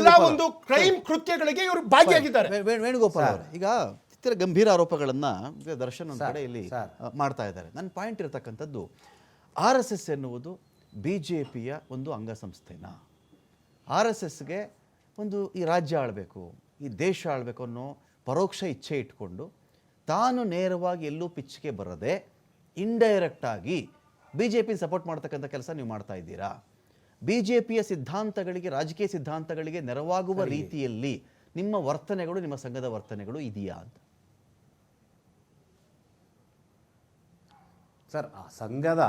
ಎಲ್ಲಾ ಒಂದು ಕ್ರೈಮ್ ಕೃತ್ಯಗಳಿಗೆ ಇವರು ಭಾಗಿಯಾಗಿದ್ದಾರೆ. ವೇಣುಗೋಪಾಲ್ ಅವರೇ. ಈಗ ಇತರ ಗಂಭೀರ ಆರೋಪಗಳನ್ನ ದರ್ಶನ್ ಒಂದು ಕಡೆ ಇಲ್ಲಿ ಮಾಡ್ತಾ ಇದ್ದಾರೆ. ನನ್ನ ಪಾಯಿಂಟ್ ಇರತಕ್ಕಂಥದ್ದು ಆರ್ ಎಸ್ ಎಸ್ ಎನ್ನುವುದು ಬಿ ಜೆ ಪಿಯ ಒಂದು ಅಂಗಸಂಸ್ಥೆನಾ? ಆರ್ ಎಸ್ ಎಸ್ಗೆ ಒಂದು ಈ ರಾಜ್ಯ ಆಳ್ಬೇಕು ಈ ದೇಶ ಆಳ್ಬೇಕು ಅನ್ನೋ ಪರೋಕ್ಷ ಇಚ್ಛೆ ಇಟ್ಕೊಂಡು ತಾನು ನೇರವಾಗಿ ಎಲ್ಲೂ ಪಿಚ್ಗೆ ಬರದೆ ಇಂಡೈರೆಕ್ಟ್ ಆಗಿ ಬಿ ಜೆ ಪಿ ಸಪೋರ್ಟ್ ಮಾಡ್ತಕ್ಕಂಥ ಕೆಲಸ ನೀವು ಮಾಡ್ತಾ ಇದ್ದೀರಾ? ಬಿ ಜೆ ಪಿಯ ಸಿದ್ಧಾಂತಗಳಿಗೆ ರಾಜಕೀಯ ಸಿದ್ಧಾಂತಗಳಿಗೆ ನೆರವಾಗುವ ರೀತಿಯಲ್ಲಿ ನಿಮ್ಮ ವರ್ತನೆಗಳು ನಿಮ್ಮ ಸಂಘದ ವರ್ತನೆಗಳು ಇದೆಯಾ ಅಂತ? ಸರ್ ಆ ಸಂಘದ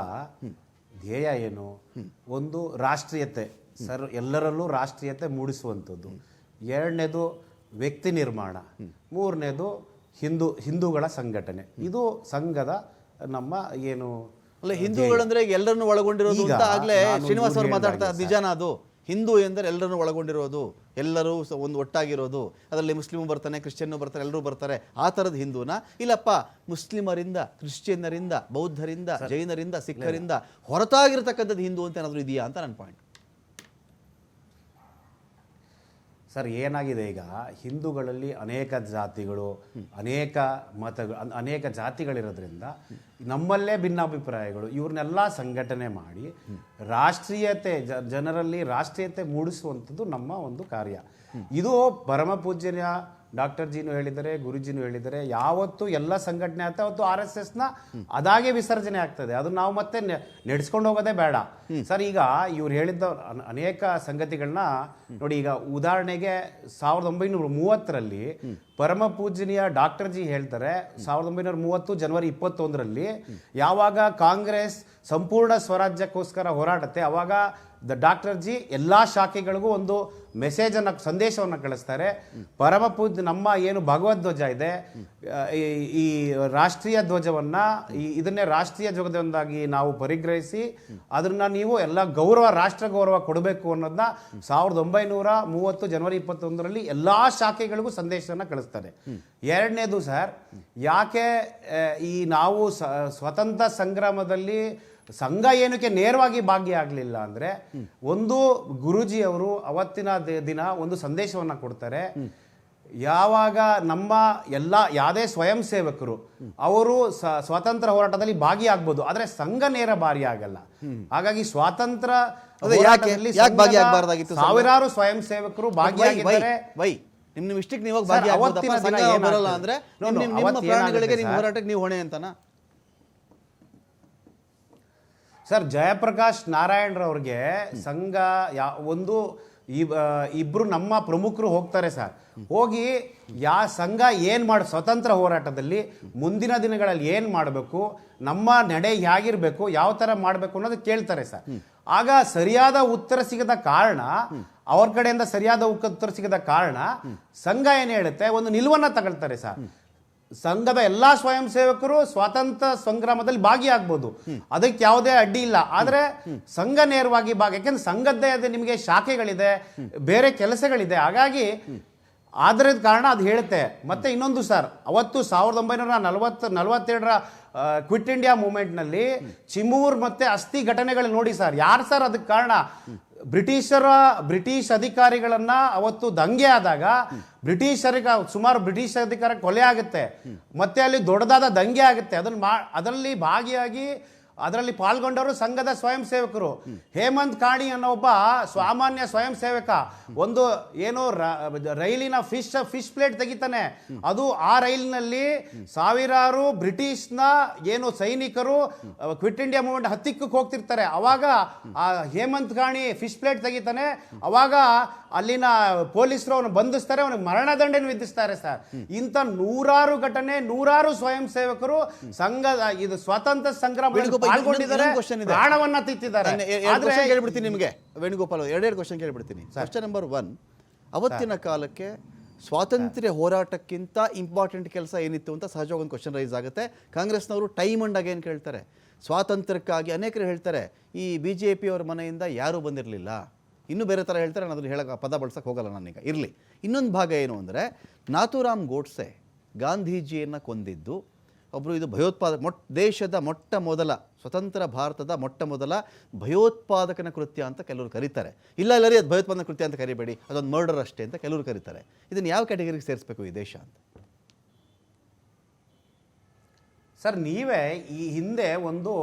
ಧ್ಯೇಯ ಏನು? ಒಂದು ರಾಷ್ಟ್ರೀಯತೆ. ಸರ್ ಎಲ್ಲರಲ್ಲೂ ರಾಷ್ಟ್ರೀಯತೆ ಮೂಡಿಸುವಂಥದ್ದು. ಎರಡನೇದು ವ್ಯಕ್ತಿ ನಿರ್ಮಾಣ. ಮೂರನೇದು ಹಿಂದೂ ಹಿಂದೂಗಳ ಸಂಘಟನೆ. ಇದು ಸಂಘದ ನಮ್ಮ ಏನು ಅಲ್ಲ ಹಿಂದೂಗಳಂದ್ರೆ ಅಂದ್ರೆ ಎಲ್ಲರನ್ನು ಒಳಗೊಂಡಿರೋದು ಅಂತ ಆಗ್ಲೇ ಶ್ರೀನಿವಾಸ್ ಅವರು ಮಾತಾಡ್ತಾ ನಿಜಾನ ಅದು. ಹಿಂದೂ ಎಂದರೆ ಎಲ್ಲರನ್ನು ಒಳಗೊಂಡಿರೋದು ಎಲ್ಲರೂ ಸ- ಒಂದು ಒಟ್ಟಾಗಿರೋದು ಅದರಲ್ಲಿ ಮುಸ್ಲಿಮು ಬರ್ತಾನೆ ಕ್ರಿಶ್ಚಿಯನ್ನು ಬರ್ತಾರೆ ಎಲ್ಲರೂ ಬರ್ತಾರೆ ಆ ಥರದ ಹಿಂದೂನ. ಇಲ್ಲಪ್ಪ ಮುಸ್ಲಿಮರಿಂದ ಕ್ರಿಶ್ಚಿಯನ್ನರಿಂದ ಬೌದ್ಧರಿಂದ ಜೈನರಿಂದ ಸಿಖ್ಖರಿಂದ ಹೊರತಾಗಿರ್ತಕ್ಕಂಥದ್ದು ಹಿಂದೂ ಅಂತ ಏನಾದರೂ ಇದೆಯಾ ಅಂತ ನನ್ನ ಪಾಯಿಂಟ್ ಸರ್, ಏನಾಗಿದೆ ಈಗ? ಹಿಂದೂಗಳಲ್ಲಿ ಅನೇಕ ಜಾತಿಗಳು, ಅನೇಕ ಮತಗಳು, ಅನ್- ಅನೇಕ ಜಾತಿಗಳಿರೋದ್ರಿಂದ ನಮ್ಮಲ್ಲೇ ಭಿನ್ನಾಭಿಪ್ರಾಯಗಳು. ಇವ್ರನ್ನೆಲ್ಲ ಸಂಘಟನೆ ಮಾಡಿ ರಾಷ್ಟ್ರೀಯತೆ ಜನರಲ್ಲಿ ರಾಷ್ಟ್ರೀಯತೆ ಮೂಡಿಸುವಂಥದ್ದು ನಮ್ಮ ಒಂದು ಕಾರ್ಯ. ಇದು ಪರಮ ಪೂಜ್ಯನ ಡಾಕ್ಟರ್ ಜೀನು ಹೇಳಿದರೆ, ಗುರುಜಿನು ಹೇಳಿದರೆ, ಯಾವತ್ತು ಎಲ್ಲ ಸಂಘಟನೆ ಆಗ್ತದೆ ಅವತ್ತು ಆರ್ ಎಸ್ ಎಸ್ನ ಅದಾಗೆ ವಿಸರ್ಜನೆ ಆಗ್ತದೆ. ಅದು ನಾವು ಮತ್ತೆ ನಡೆಸ್ಕೊಂಡು ಹೋಗೋದೇ ಬೇಡ. ಸರ್, ಈಗ ಇವ್ರು ಹೇಳಿದ್ದ ಅನೇಕ ಸಂಗತಿಗಳನ್ನ ನೋಡಿ ಈಗ ಉದಾಹರಣೆಗೆ ಸಾವಿರದ ಒಂಬೈನೂರ ಮೂವತ್ತರಲ್ಲಿ ಪರಮ ಪೂಜನೀಯ ಡಾಕ್ಟರ್ ಜಿ ಹೇಳ್ತಾರೆ, ಸಾವಿರದ ಒಂಬೈನೂರ ಮೂವತ್ತು ಜನವರಿ ಇಪ್ಪತ್ತೊಂದರಲ್ಲಿ ಯಾವಾಗ ಕಾಂಗ್ರೆಸ್ ಸಂಪೂರ್ಣ ಸ್ವರಾಜ್ಯಕ್ಕೋಸ್ಕರ ಹೋರಾಡುತ್ತೆ ಅವಾಗ ದ ಡಾಕ್ಟರ್ ಜಿ ಎಲ್ಲ ಶಾಖೆಗಳಿಗೂ ಒಂದು ಮೆಸೇಜನ್ನು ಸಂದೇಶವನ್ನು ಕಳಿಸ್ತಾರೆ. ಪರಮ ನಮ್ಮ ಏನು ಭಗವದ್ಧ್ವಜ ಇದೆ ಈ- ರಾಷ್ಟ್ರೀಯ ಧ್ವಜವನ್ನು ಇದನ್ನೇ ರಾಷ್ಟ್ರೀಯ ಧ್ವಜದೊಂದಾಗಿ ನಾವು ಪರಿಗ್ರಹಿಸಿ, ಅದನ್ನು ನೀವು ಎಲ್ಲ ಗೌರವ, ರಾಷ್ಟ್ರ ಗೌರವ ಕೊಡಬೇಕು ಅನ್ನೋದನ್ನ ಸಾವಿರದ ಒಂಬೈನೂರ ಮೂವತ್ತು ಜನವರಿ ಇಪ್ಪತ್ತೊಂದರಲ್ಲಿ ಎಲ್ಲ ಶಾಖೆಗಳಿಗೂ ಸಂದೇಶವನ್ನು ಕಳಿಸ್ತಾರೆ. ಎರಡನೇದು ಸರ್, ಯಾಕೆ ಈ ನಾವು ಸ್ವತಂತ್ರ ಸಂಗ್ರಾಮದಲ್ಲಿ ಸಂಘ ಏನಕ್ಕೆ ನೇರವಾಗಿ ಭಾಗಿಯಾಗಲಿಲ್ಲ ಅಂದ್ರೆ ಒಂದು ಗುರುಜಿ ಅವರು ಅವತ್ತಿನ ದಿನ ಒಂದು ಸಂದೇಶವನ್ನ ಕೊಡ್ತಾರೆ. ಯಾವಾಗ ನಮ್ಮ ಎಲ್ಲ ಯಾವುದೇ ಸ್ವಯಂ ಸೇವಕರು ಅವರು ಸ್ವಾತಂತ್ರ್ಯ ಹೋರಾಟದಲ್ಲಿ ಭಾಗಿಯಾಗ್ಬೋದು ಆದರೆ ಸಂಘ ನೇರ ಆಗಲ್ಲ. ಹಾಗಾಗಿ ಸ್ವಾತಂತ್ರ್ಯ? ಸಾವಿರಾರು ಸ್ವಯಂ ಸೇವಕರು ಭಾಗಿಯಾಗಿದ್ದಾರೆ ನಿಮ್ ನಿಮ್ ಇಷ್ಟಕ್ಕೆ ನೀವು ಭಾಗಿ ಅವತ್ತಿನ ಬರಲ್ಲ ಅಂದ್ರೆ ಪ್ರಾಣಿಗಳಿಗೆ ನಿಮ್ಮ ಹೋರಾಟಕ್ಕೆ ನೀವು ಹೊಣೆ ಅಂತನಾ? ಸರ್, ಜಯಪ್ರಕಾಶ್ ನಾರಾಯಣರವ್ರಿಗೆ ಸಂಘ ಯಾ, ಒಂದು ಇಬ್ಬರು ನಮ್ಮ ಪ್ರಮುಖರು ಹೋಗ್ತಾರೆ ಸರ್. ಹೋಗಿ ಯಾ ಸಂಘ ಏನು ಮಾಡ, ಸ್ವತಂತ್ರ ಹೋರಾಟದಲ್ಲಿ ಮುಂದಿನ ದಿನಗಳಲ್ಲಿ ಏನು ಮಾಡಬೇಕು, ನಮ್ಮ ನಡೆ ಹೇಗಿರಬೇಕು ಯಾವ ಥರ ಮಾಡಬೇಕು ಅನ್ನೋದು ಕೇಳ್ತಾರೆ ಸರ್. ಆಗ ಸರಿಯಾದ ಉತ್ತರ ಸಿಗದ ಕಾರಣ, ಅವ್ರ ಕಡೆಯಿಂದ ಸರಿಯಾದ ಉತ್ತರ ಸಿಗದ ಕಾರಣ ಸಂಘ ಏನು ಹೇಳುತ್ತೆ, ಒಂದು ನಿಲುವನ್ನ ತಗೊಳ್ತಾರೆ ಸರ್. ಸಂಘದ ಎಲ್ಲಾ ಸ್ವಯಂ ಸೇವಕರು ಸ್ವಾತಂತ್ರ್ಯ ಸಂಗ್ರಾಮದಲ್ಲಿ ಭಾಗಿಯಾಗ್ಬೋದು. ಅದಕ್ಕೆ ಯಾವುದೇ ಅಡ್ಡಿ ಇಲ್ಲ. ಆದ್ರೆ ಸಂಘ ನೇರವಾಗಿ ಭಾಗ, ಯಾಕೆಂದ್ರೆ ಸಂಘದ್ದೇ ಅದೇ ನಿಮಗೆ ಶಾಖೆಗಳಿದೆ, ಬೇರೆ ಕೆಲಸಗಳಿದೆ. ಹಾಗಾಗಿ ಆದ್ರ ಕಾರಣ ಅದು ಹೇಳುತ್ತೆ. ಮತ್ತೆ ಇನ್ನೊಂದು ಸರ್, ಅವತ್ತು ಸಾವಿರದ ಒಂಬೈನೂರ ನಲವತ್ತು, ನಲವತ್ತೆರಡರ ಕ್ವಿಟ್ ಇಂಡಿಯಾ ಮೂಮೆಂಟ್ನಲ್ಲಿ ಚಿಮೂರ್ ಮತ್ತೆ ಅಸ್ಥಿ ಘಟನೆಗಳು ನೋಡಿ ಸರ್. ಯಾರು ಸರ್ ಅದಕ್ಕೆ ಕಾರಣ? ಬ್ರಿಟಿಷರ, ಬ್ರಿಟಿಷ್ ಅಧಿಕಾರಿಗಳನ್ನ ಅವತ್ತು ದಂಗೆ ಆದಾಗ ಬ್ರಿಟಿಷರಿಗೆ, ಸುಮಾರು ಬ್ರಿಟಿಷ್ ಅಧಿಕಾರ ಕೊಲೆ ಆಗುತ್ತೆ. ಮತ್ತೆ ಅಲ್ಲಿ ದೊಡ್ಡದಾದ ದಂಗೆ ಆಗುತ್ತೆ. ಅದನ್ನ ಅದರಲ್ಲಿ ಭಾಗಿಯಾಗಿ ಅದರಲ್ಲಿ ಪಾಲ್ಗೊಂಡವರು ಸಂಘದ ಸ್ವಯಂ ಸೇವಕರು. ಹೇಮಂತ್ ಕಾಣಿ ಅನ್ನೋ ಒಬ್ಬ ಸಾಮಾನ್ಯ ಸ್ವಯಂ ಸೇವಕ. ಒಂದು ಏನು ರೈಲಿನ ಫಿಶ್ ಫಿಶ್ ಪ್ಲೇಟ್ ತೆಗಿತಾನೆ. ಅದು ಆ ರೈಲಿನಲ್ಲಿ ಸಾವಿರಾರು ಬ್ರಿಟಿಷ್ನ ಏನು ಸೈನಿಕರು, ಕ್ವಿಟ್ ಇಂಡಿಯಾ ಮೂವ್ಮೆಂಟ್ ಹತ್ತಿಕ್ಕಕ್ಕೆ ಹೋಗ್ತಿರ್ತಾರೆ. ಅವಾಗ ಆ ಹೇಮಂತ್ ಕಾಣಿ ಫಿಶ್ ಪ್ಲೇಟ್ ತೆಗಿತಾನೆ. ಅವಾಗ ಅಲ್ಲಿನ ಪೊಲೀಸರು ಅವನು ಬಂಧಿಸ್ತಾರೆ. ಅವನಿಗೆ ಮರಣದಂಡನೆ ವಿಧಿಸ್ತಾರೆ ಸರ್. ಇಂಥ ನೂರಾರು ಘಟನೆ, ನೂರಾರು ಸ್ವಯಂ ಸೇವಕರು ಸಂಘದ, ಇದು ಸ್ವಾತಂತ್ರ್ಯ ಸಂಗ್ರಾಮ ಪಾಲ್ಗೊಂಡಿದ್ದಾರೆ. ಪ್ರಾಣವನ್ನ ತಿತ್ತಿದ್ದಾರೆ. ಆದ್ರೆ ಕೇಳ್ಬಿಡ್ತೀನಿ ನಿಮಗೆ. ವೇಣುಗೋಪಾಲ್ ಎರಡೆರಡು ಕ್ವಶನ್ ಕೇಳ್ಬಿಡ್ತೀನಿ. ಕ್ವಶನ್ ನಂಬರ್ ಒನ್ ಅವತ್ತಿನ ಕಾಲಕ್ಕೆ ಸ್ವಾತಂತ್ರ್ಯ ಹೋರಾಟಕ್ಕಿಂತ ಇಂಪಾರ್ಟೆಂಟ್ ಕೆಲಸ ಏನಿತ್ತು ಅಂತ ಸಹಜವಾಗಿ ಒಂದು ಕ್ವಶನ್ ರೈಸ್ ಆಗುತ್ತೆ. ಕಾಂಗ್ರೆಸ್ನವರು ಟೈಮ್ ಅಂಡ್ ಅಗೇನ್ ಕೇಳ್ತಾರೆ? ಸ್ವಾತಂತ್ರ್ಯಕ್ಕಾಗಿ ಅನೇಕರು ಹೇಳ್ತಾರೆ ಈ ಬಿ ಜೆ ಪಿಯವರ ಮನೆಯಿಂದ ಯಾರೂ ಬಂದಿರಲಿಲ್ಲ. ಇನ್ನೂ ಬೇರೆ ಥರ ಹೇಳ್ತಾರೆ ನಾನು ಅದನ್ನು ಹೇಳಕ್ಕೆ ಪದ ಬಳಸಕ್ಕೆ ಹೋಗಲ್ಲ ನಾನೀಗ ಇರಲಿ. ಇನ್ನೊಂದು ಭಾಗ ಏನು ಅಂದರೆ ನಾಥೂರಾಮ್ ಗೋಡ್ಸೆ ಗಾಂಧೀಜಿಯನ್ನು ಕೊಂದಿದ್ದು ಒಬ್ಬರು ಇದು ಭಯೋತ್ಪಾದ ಮೊಟ್ಟ ದೇಶದ ಮೊಟ್ಟ ಮೊದಲ ಸ್ವತಂತ್ರ ಭಾರತದ ಮೊಟ್ಟ ಮೊದಲ ಭಯೋತ್ಪಾದಕನ ಕೃತ್ಯ ಅಂತ ಕೆಲವರು ಕರೀತಾರೆ. ಇಲ್ಲ ಇಲ್ಲರಿ ಅದು ಭಯೋತ್ಪಾದನ ಕೃತ್ಯ ಅಂತ ಕರಿಬೇಡಿ ಅದೊಂದು ಮರ್ಡರ್ ಅಷ್ಟೇ ಅಂತ ಕೆಲವರು ಕರೀತಾರೆ. ಇದನ್ನು ಯಾವ ಕ್ಯಾಟಗರಿಗೆ ಸೇರಿಸಬೇಕು ಈ ದೇಶ ಅಂತ? ಸರ್ ನೀವೇ ಈ ಹಿಂದೆ ಒಂದು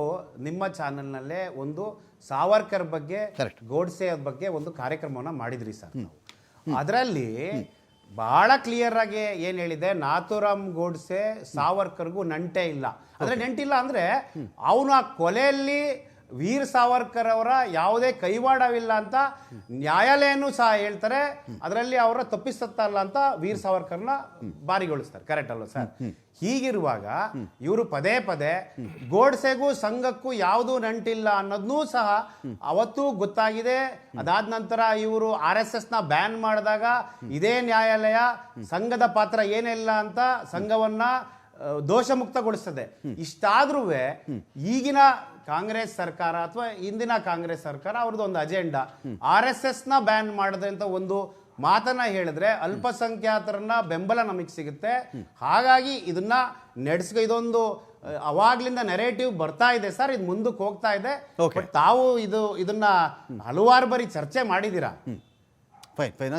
ನಿಮ್ಮ ಚಾನೆಲ್ನಲ್ಲೇ ಒಂದು ಸಾವರ್ಕರ್ ಬಗ್ಗೆ. ಗೋಡ್ಸೆ ಬಗ್ಗೆ ಒಂದು ಕಾರ್ಯಕ್ರಮವನ್ನು ಮಾಡಿದ್ರಿ ಸರ್ ಅದರಲ್ಲಿ ಬಹಳ ಕ್ಲಿಯರ್ ಆಗಿ ಏನ್ ಹೇಳಿದೆ ನಾಥುರಾಮ್ ಗೋಡ್ಸೆ ಸಾವರ್ಕರ್ಗೂ ನಂಟೆ ಇಲ್ಲ. ಅಂದ್ರೆ ನೆಂಟಿಲ್ಲ ಅಂದ್ರೆ ಅವನು ಆ ಕೊಲೆಯಲ್ಲಿ ವೀರ್ ಸಾವರ್ಕರ್ ಅವರ ಯಾವುದೇ ಕೈವಾಡವಿಲ್ಲ ಅಂತ ನ್ಯಾಯಾಲಯನೂ ಸಹ ಹೇಳ್ತಾರೆ. ಅದರಲ್ಲಿ ಅವರ ತಪ್ಪಿಸತ್ತಲ್ಲ ಅಂತ ವೀರ್ ಸಾವರ್ಕರ್ನ ಬಾರಿಗೊಳಿಸ್ತಾರೆ. ಕರೆಕ್ಟ್ ಅಲ್ವಾ ಸರ್? ಹೀಗಿರುವಾಗ ಇವರು ಪದೇ ಪದೇ ಗೋಡ್ಸೆಗೂ ಸಂಘಕ್ಕೂ ಯಾವುದೂ ನಂಟಿಲ್ಲ ಅನ್ನೋದನ್ನೂ ಸಹ ಅವತ್ತು ಗೊತ್ತಾಗಿದೆ. ಅದಾದ ನಂತರ ಇವರು ಆರ್ ಎಸ್ ಎಸ್ನ ಬ್ಯಾನ್ ಮಾಡಿದಾಗ ಇದೇ ನ್ಯಾಯಾಲಯ ಸಂಘದ ಪಾತ್ರ ಏನಿಲ್ಲ ಅಂತ ಸಂಘವನ್ನ ದೋಷಮುಕ್ತಗೊಳಿಸ್ತದೆ. ಇಷ್ಟಾದ್ರೂ ಈಗಿನ ಕಾಂಗ್ರೆಸ್ ಸರ್ಕಾರ ಅಥವಾ ಇಂದಿನ ಕಾಂಗ್ರೆಸ್ ಸರ್ಕಾರ ಅವ್ರದ್ದು ಒಂದು ಅಜೆಂಡಾ. ಆರ್ ಎಸ್ ಎಸ್ನ ಬ್ಯಾನ್ ಮಾಡದಂತ ಒಂದು ಮಾತನ್ನ ಹೇಳಿದ್ರೆ ಅಲ್ಪಸಂಖ್ಯಾತರನ್ನ ಬೆಂಬಲ ನಮಗೆ ಸಿಗುತ್ತೆ. ಹಾಗಾಗಿ ಇದನ್ನ ನಡೆಸ್ಕ ಇದೊಂದು ಅವಾಗ್ಲಿಂದ ನೆರೇಟಿವ್ ಬರ್ತಾ ಇದೆ ಸರ್ ಇದು ಮುಂದಕ್ಕೆ ಹೋಗ್ತಾ ಇದೆ. ತಾವು ಇದು ಇದನ್ನ ಹಲವಾರು ಬಾರಿ ಚರ್ಚೆ ಮಾಡಿದ್ದೀರಾ? Fine fine. ನಾನು